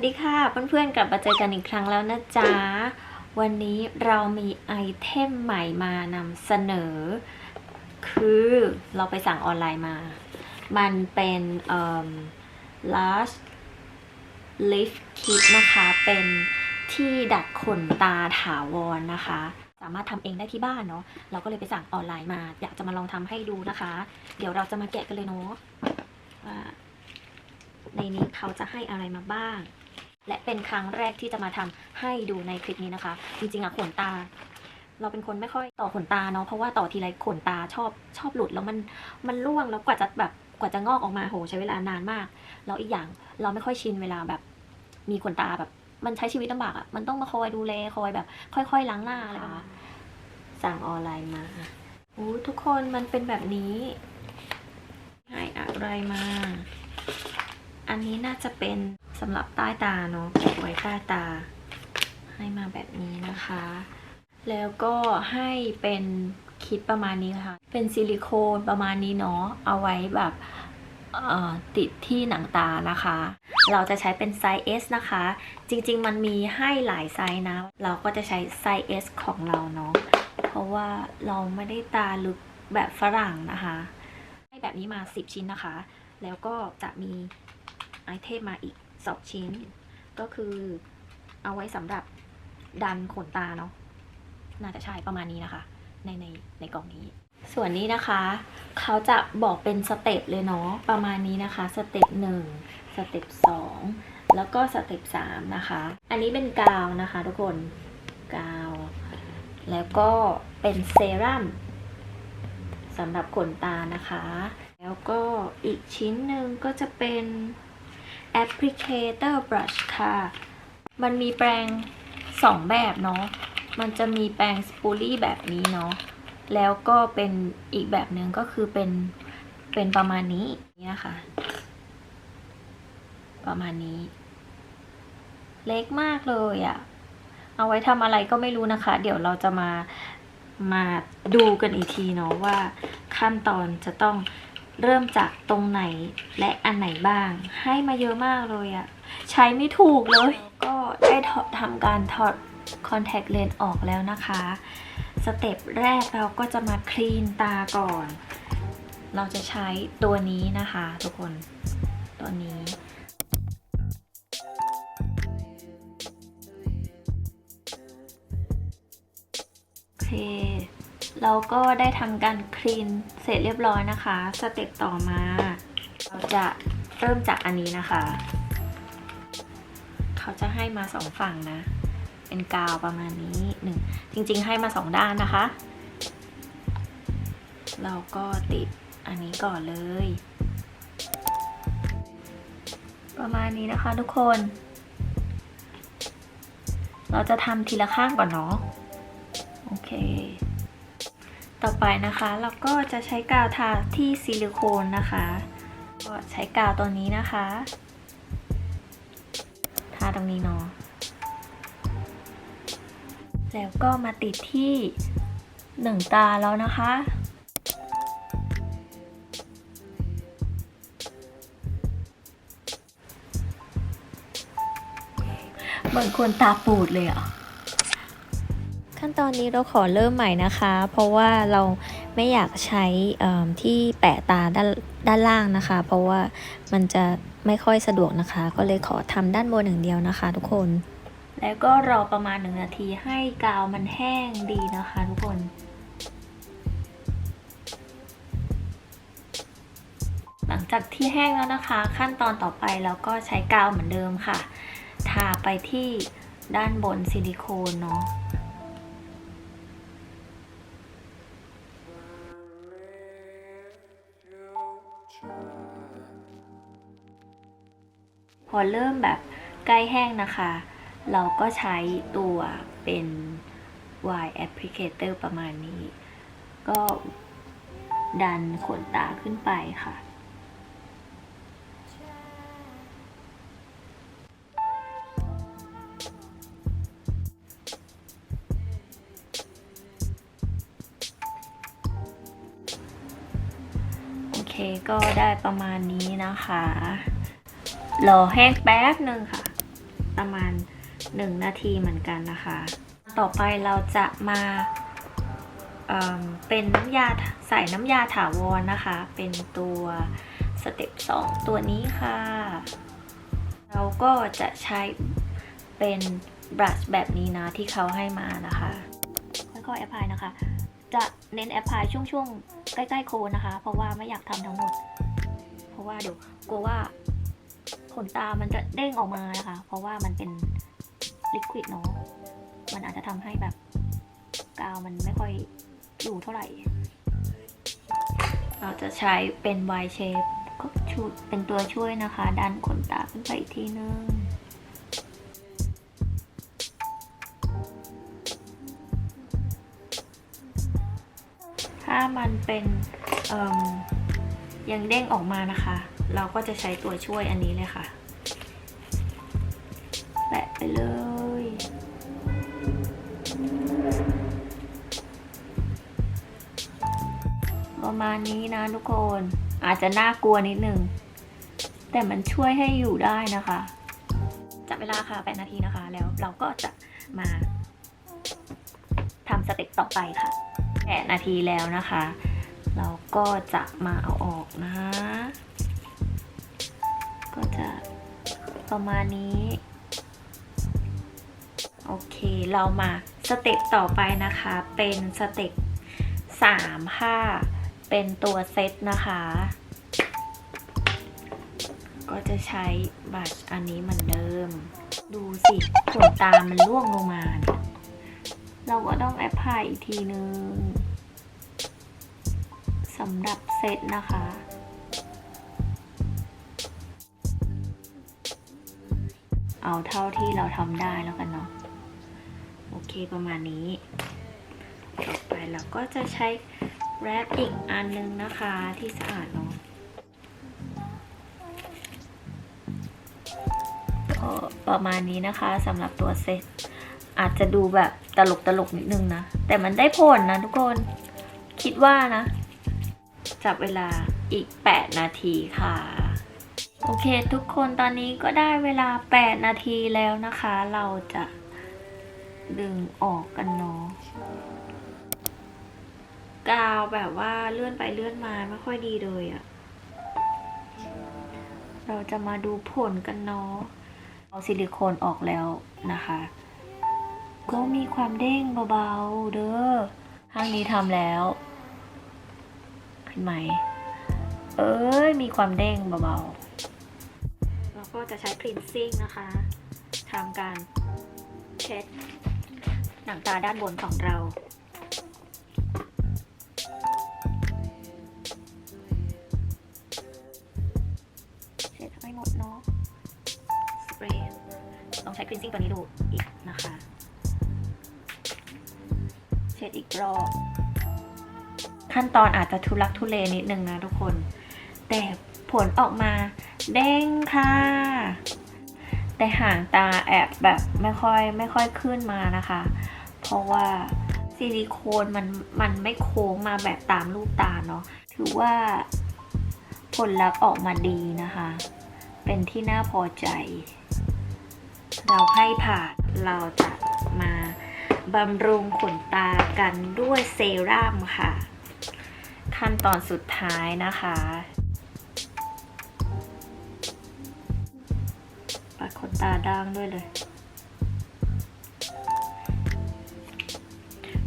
วัสดีค่ะเพื่อนๆกลับมาเจอกันอีกครั้งแล้วนะจ๊ะ วันนี้เรามีไอเทมใหม่มานำเสนอ คือเราไปสั่งออนไลน์มา มันเป็นเอ่อ large lift kit นะคะ เป็นที่ดัดขนตาถาวรนะคะ สามารถทำเองได้ที่บ้านเนาะเราก็เลยไปสั่งออนไลน์มา อยากจะมาลองทำให้ดูนะคะ เดี๋ยวเราจะมาแกะกันเลยเนาะว่าในนี้เขาจะให้อะไรมาบ้าง และเป็นครั้งแรกที่จะมาทำให้ดูในคลิปนี้นะคะ จริงๆอะขนตา เราเป็นคนไม่ค่อยต่อขนตาเนาะเพราะว่าต่อทีไรขนตาชอบชอบหลุดแล้วมันมันร่วงแล้วกว่าจะแบบกว่าจะงอกออกมาโหใช้เวลานานมากแล้วอีกอย่างเราไม่ค่อยชินเวลาแบบมีขนตาแบบ มันใช้ชีวิตลำบากอะมันต้องมาคอยดูแลคอยแบบ ค่อย ๆ ล้างหน้าอะไรแบบนี้สั่งออนไลน์มาโอ้ทุกคนมันเป็นแบบนี้ให้อะไรมา อันนี้น่าจะเป็น สำหรับใต้ตาเนาะไว้ใต้ตา ให้มาแบบนี้นะคะ แล้วก็ให้เป็นคิดประมาณนี้ค่ะ เป็นซิลิโคนประมาณนี้เนาะเอาไว้แบบติดที่หนังตานะคะ เราจะใช้เป็นไซส์ S นะคะ จริงๆ มันมีให้หลายไซส์นะ เราก็จะใช้ไซส์ S ของเราเนาะ เพราะว่าเราไม่ได้ตาลึกแบบฝรั่งนะคะ ให้แบบนี้มา 10 ชิ้นนะคะ แล้วก็จะมีไอเทมมาอีก 2ชิ้น ก็คือเอาไว้สำหรับดันขนตาเนาะน่าจะใช่ประมาณนี้นะคะ ในในในกล่องนี้ ส่วนนี้นะคะ เขาจะบอกเป็นสเต็ปเลยเนาะประมาณนี้นะคะสเต็ปหนึ่งสเต็ปสองแล้วก็สเต็ปสามนะคะ อันนี้เป็นกาวนะคะทุกคนกาว แล้วก็เป็นเซรั่มสำหรับขนตานะคะ แล้วก็อีกชิ้นหนึ่งก็จะเป็น applicator brush ค่ะ มันมีแปรงสองแบบเนาะ มันจะมีแปรงสปูลี่แบบนี้เนาะ แล้วก็เป็นอีกแบบหนึ่งก็คือเป็น เป็นประมาณนี้เนี่ยค่ะประมาณนี้ เล็กมากเลยอะเอาไว้ทำอะไรก็ไม่รู้นะคะ เดี๋ยวเราจะมา มาดูกันอีกทีเนาะว่าขั้นตอนจะต้อง เริ่มจากตรงไหนและอันไหนบ้าง ให้มาเยอะมากเลยอะใช้ไม่ถูกเลย ก็ได้ถอดทำการถอดคอนแทคเลนส์ออกแล้วนะคะ สเต็ปแรกเราก็จะมาคลีนตาก่อน เราจะใช้ตัวนี้นะคะ ทุกคน ตัวนี้ เราก็ได้ทำการคลีนเสร็จเรียบร้อยนะคะ สเต็ปต่อมา เราจะเริ่มจากอันนี้นะคะ เขาจะให้มาสองฝั่งนะ เป็นกาวประมาณนี้หนึ่งจริงๆให้มาสองด้านนะคะ เราก็ติดอันนี้ก่อนเลย ประมาณนี้นะคะทุกคน เราจะทำทีละข้างก่อนเนาะ ไปนะคะเราก็จะใช้กาวทาที่ซิลิโคนนะคะ ก็ใช้กาวตัวนี้นะคะ ทาตรงนี้เนาะแล้วก็มาติดที่หนึ่งตาแล้วนะคะ เหมือนคนตาปูดเลยอะ ขั้นตอนนี้เราขอเริ่มใหม่นะคะ เพราะว่าเราไม่อยากใช้ที่แปะตาด้านด้านล่างนะคะ เพราะว่ามันจะไม่ค่อยสะดวกนะคะ ก็เลยขอทำด้านบนอย่างเดียวนะคะ ทุกคน แล้วก็รอประมาณหนึ่งนาทีให้กาวมันแห้งดีนะคะ ทุกคนหลังจากที่แห้งแล้วนะคะ ขั้นตอนต่อไปเราก็ใช้กาวเหมือนเดิมค่ะ ทาไปที่ด้านบนซิลิโคนเนาะ พอเริ่มแบบใกล้แห้งนะคะ เราก็ใช้ตัวเป็น Y applicator ประมาณนี้ ก็ดันขนตาขึ้นไปค่ะ โอเคก็ได้ประมาณนี้นะคะ รอแห้งแป๊บหนึ่งค่ะ ประมาณ 1 นาทีเหมือนกันนะคะ ต่อไปเราจะมาเเป็นน้ำยาใส่น้ำยาถาวรนะคะ เป็นตัวสเต็ป2ตัวนี้ค่ะ เราก็จะใช้เป็นบรัชแบบนี้นะที่เขาให้มานะคะค่อยๆแอพพลายนะคะ จะเน้นแอพพลายช่วงๆ ใกล้ๆโคนนะคะ เพราะว่าไม่อยากทำทั้งหมด เพราะว่าเดี๋ยวกลัวว่า นตามันจะเด้งออกมานะคะ เพราะว่ามันเป็นลิควิดเนาะ มันอาจจะทำให้แบบกาวมันไม่ค่อยอยู่เท่าไหร่ เราจะใช้เป็น Y shape ก็ชุดเป็นตัวช่วยนะคะ ดันขนตาขึ้นไปอีกทีนึงถ้ามันเป็นยังเด้งออกมานะคะ เราก็จะใช้ตัวช่วยอันนี้เลยค่ะ แปะไปเลย ประมาณนี้นะทุกคน อาจจะน่ากลัวนิดนึง แต่มันช่วยให้อยู่ได้นะคะ จับเวลาค่ะ8นาทีนะคะ แล้วเราก็จะมาทำสเต็ปต่อไปค่ะ8นาทีแล้วนะคะ เราก็จะมาเอาออกนะ ก็จะประมาณนี้ โอเคเรามาสเต็ปต่อไปนะคะ เป็นสเต็ป3ค่ะ เป็นตัวเซตนะคะ ก็จะใช้บัตรอันนี้เหมือนเดิม ดูสิขนตามันร่วงลงมา เราก็ต้องแอปพลายอีกทีนึงสำหรับเซตนะคะ เอาเท่าที่เราทำได้แล้วกันเนาะโอเคประมาณนี้ ต่อไปเราก็จะใช้แรปอีกอันนึงนะคะที่สะอาดเนาะก็ประมาณนี้นะคะสำหรับตัวเซตอาจจะดูแบบตลกตลกนิดนึงนะ แต่มันได้ผลนะทุกคนคิดว่านะ จับเวลาอีก 8 นาทีค่ะ โอเคทุกคนตอนนี้ก็ได้เวลา 8 นาทีแล้วนะคะ เราจะดึงออกกันเนาะกาวแบบว่าเลื่อนไปเลื่อนมาไม่ค่อยดีเลยอะเราจะมาดูผลกันเนาะเอาซิลิโคนออกแล้วนะคะ ก็มีความเด้งเบาๆเด้อข้างนี้ทำแล้วเห็นไหม เอ้ยมีความเด้งเบาๆ ก็จะใช้ cleansing นะคะทำการเช็ดหนังตาด้านบนของเราเช็ดให้หมดเนาะสเปรย์ต้องใช้ cleansing ตัวนี้ดูอีกนะคะ เช็ดอีกรอบขั้นตอนอาจจะทุลักทุเลนิดนึงนะทุกคน แต่ ผลออกมาเด้งค่ะ แต่หางตาแอบแบบไม่ค่อยไม่ค่อยขึ้นมานะคะ เพราะว่าซิลิโคนมันมันไม่โค้งมาแบบตามรูปตาเนาะถือว่าผลลัพธ์ออกมาดีนะคะ เป็นที่น่าพอใจ เราให้ผ่านเราจะมาบำรุงขนตากันด้วยเซรั่มค่ะ ขั้นตอนสุดท้ายนะคะ ปัดขนตาด่างด้วยเลย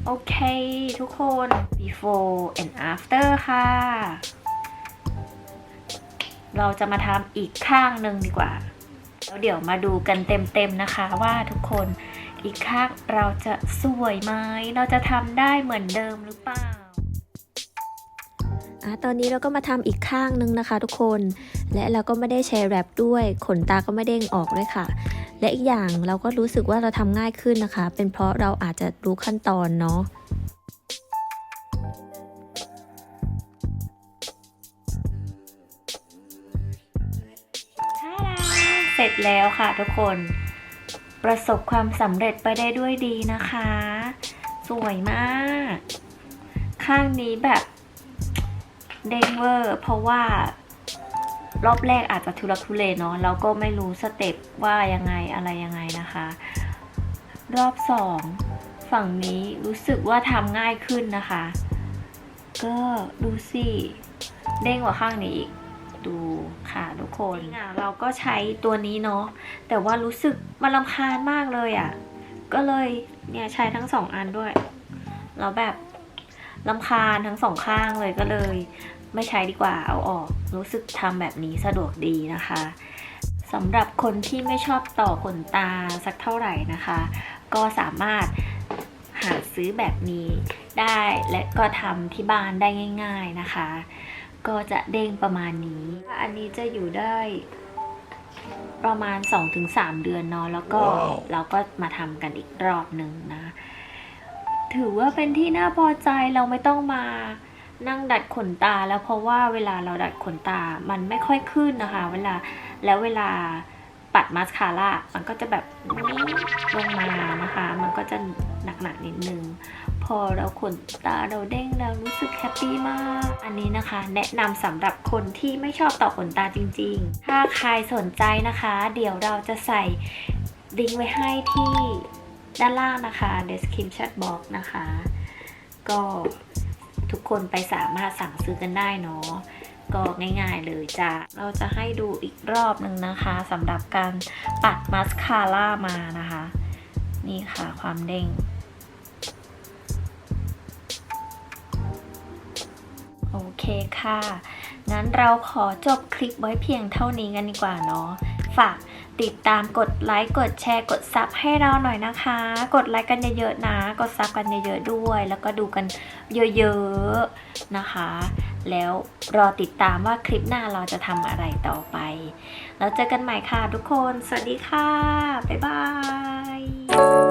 โอเค ทุกคน before and after ค่ะ เราจะมาทำอีกข้างหนึ่งดีกว่า แล้วเดี๋ยวมาดูกันเต็มๆนะคะว่าทุกคนอีกข้างเราจะสวยไหม เราจะทำได้เหมือนเดิมหรือเปล่าอะตอนนี้เราก็มาทำอีกข้างหนึ่งนะคะ ทุกคน และเราก็ไม่ได้แชร์แรปด้วยขนตาก็ไม่เด้งออกด้วยค่ะ และอีกอย่างเราก็รู้สึกว่าเราทำง่ายขึ้นนะคะ เป็นเพราะเราอาจจะรู้ขั้นตอนเนาะเสร็จแล้วค่ะทุกคน ประสบความสำเร็จไปได้ด้วยดีนะคะ สวยมาก ข้างนี้แบบเด้งเวอร์เพราะว่า รอบแรกอาจจะทุลักทุเลเนาะเราก็ไม่รู้สเต็ปว่ายังไงอะไรยังไงนะคะ รอบสองฝั่งนี้รู้สึกว่าทำง่ายขึ้นนะคะ ก็ดูสิเด้งกว่าข้างนี้อีกดูค่ะทุกคนอะเราก็ใช้ตัวนี้เนาะแต่ว่ารู้สึกมันลำคาญมากเลยอะ่ะ ก็เลยเนี่ยใช้ทั้งสองอันด้วยแล้วแบบลำคาญทั้งสองข้างเลยก็เลย ไม่ใช้ดีกว่าเอาออก รู้สึกทำแบบนี้สะดวกดีนะคะสำหรับคนที่ไม่ชอบต่อขนตาสักเท่าไหร่นะคะ ก็สามารถหาซื้อแบบนี้ได้และก็ทำที่บ้านได้ง่าย ๆนะคะ ก็จะเด้งประมาณนี้ อันนี้จะอยู่ได้ประมาณ 2-3 เดือนเนาะแล้วก็ว้าวเราก็มาทำกันอีกรอบหนึ่งนะ ถือว่าเป็นที่น่าพอใจเราไม่ต้องมา นั่งดัดขนตาแล้วเพราะว่าเวลาเราดัดขนตามันไม่ค่อยขึ้นนะคะ เวลาแล้วเวลาปัดมาสคาร่ามันก็จะแบบลงมานะคะ มันก็จะหนักๆนิดนึง พอเราขนตาเราเด้งแล้วรู้สึกแฮปปี้มาก อันนี้นะคะ แนะนำสำหรับคนที่ไม่ชอบต่อขนตาจริง ๆ ถ้าใครสนใจนะคะ เดี๋ยวเราจะใส่ลิงก์ไว้ให้ที่ด้านล่างนะคะ description box นะคะ ก็ ทุกคนไปสามารถสั่งซื้อกันได้เนาะก็ง่ายๆเลยจ้ะ เราจะให้ดูอีกรอบหนึ่งนะคะสำหรับการปัดมาสคาร่ามานะคะ นี่ค่ะความเด้ง โอเคค่ะ งั้นเราขอจบคลิปไว้เพียงเท่านี้กันดีกว่าเนาะ ฝาก ติดตามกดไลค์กดแชร์กดซับให้เราหน่อยนะคะ กดไลค์กันเยอะๆนะ กดซับกันเยอะๆด้วย แล้วก็ดูกันเยอะๆนะคะ แล้วรอติดตามว่าคลิปหน้าเราจะทำอะไรต่อไป แล้วเจอกันใหม่ค่ะทุกคน สวัสดีค่ะ บ๊ายบาย